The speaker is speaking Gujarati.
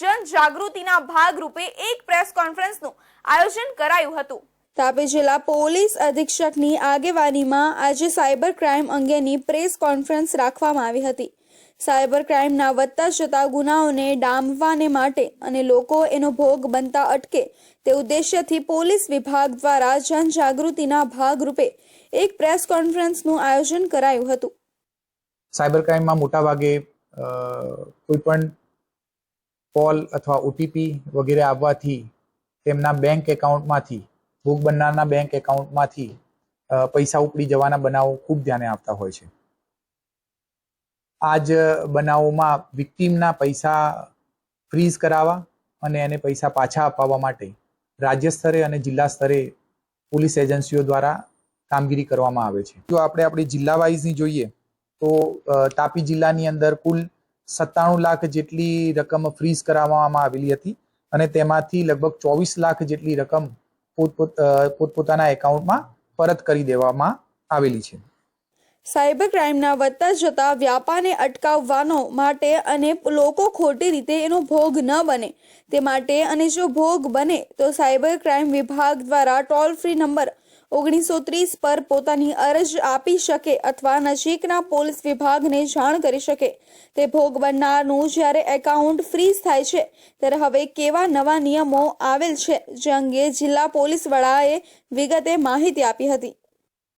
જનજાગૃતિના ભાગરૂપે એક પ્રેસ કોન્ફરન્સનું આયોજન કરાયું હતું. તાપી જિલ્લા પોલીસ અધિક્ષકની આગેવાનીમાં આજે સાયબર ક્રાઇમ અંગેની પ્રેસ કોન્ફરન્સ રાખવામાં આવી હતી. સાયબર ક્રાઇમના વધતા જતા ગુનાઓને ડામવાને માટે અને લોકો એનો ભોગ બનતા અટકે તે ઉદ્દેશ્યથી પોલીસ વિભાગ દ્વારા જનજાગૃતિના ભાગરૂપે એક પ્રેસ કોન્ફરન્સનું આયોજન કરાયું હતું. સાયબર ક્રાઇમમાં મોટાભાગે કોઈ પણ કોલ અથવા ઓટીપી વગેરે આવવાથી તેમના બેંક એકાઉન્ટમાંથી ભોગ બનનારના બેંક એકાઉન્ટમાંથી પૈસા ઉપડી જવાના બનાવો ખૂબ ધ્યાને આવતા હોય છે. આ જ બનાવોમાં વિક્ટીમના પૈસા ફ્રીઝ કરાવવા અને એને પૈસા પાછા અપાવવા માટે રાજ્ય સ્તરે અને જિલ્લા સ્તરે પોલીસ એજન્સીઓ દ્વારા કામગીરી કરવામાં આવે છે. જો આપણે આપણી જિલ્લા વાઇઝની જોઈએ, તો તાપી જિલ્લાની અંદર કુલ સત્તાણું લાખ જેટલી રકમ ફ્રીઝ કરાવવામાં આવેલી હતી અને તેમાંથી લગભગ ચોવીસ લાખ જેટલી રકમ પોતપોત પોતપોતાના એકાઉન્ટમાં પરત કરી દેવામાં આવેલી છે. સાયબર ક્રાઇમના વધતા જતા વ્યાપારને અટકાવવાનો માટે અને લોકો ખોટી રીતે એનો ભોગ ન બને તે માટે અને જો ભોગ બને તો સાયબર ક્રાઇમ વિભાગ દ્વારા ટોલ ફ્રી નંબર ઓગણીસો ત્રીસ પર પોતાની અરજ આપી શકે અથવા નજીકના પોલીસ વિભાગને જાણ કરી શકે. તે ભોગ બનનારનું જ્યારે એકાઉન્ટ ફ્રીઝ થાય છે, ત્યારે હવે કેવા નવા નિયમો આવેલ છે, જે અંગે જિલ્લા પોલીસ વડાએ વિગતે માહિતી આપી હતી.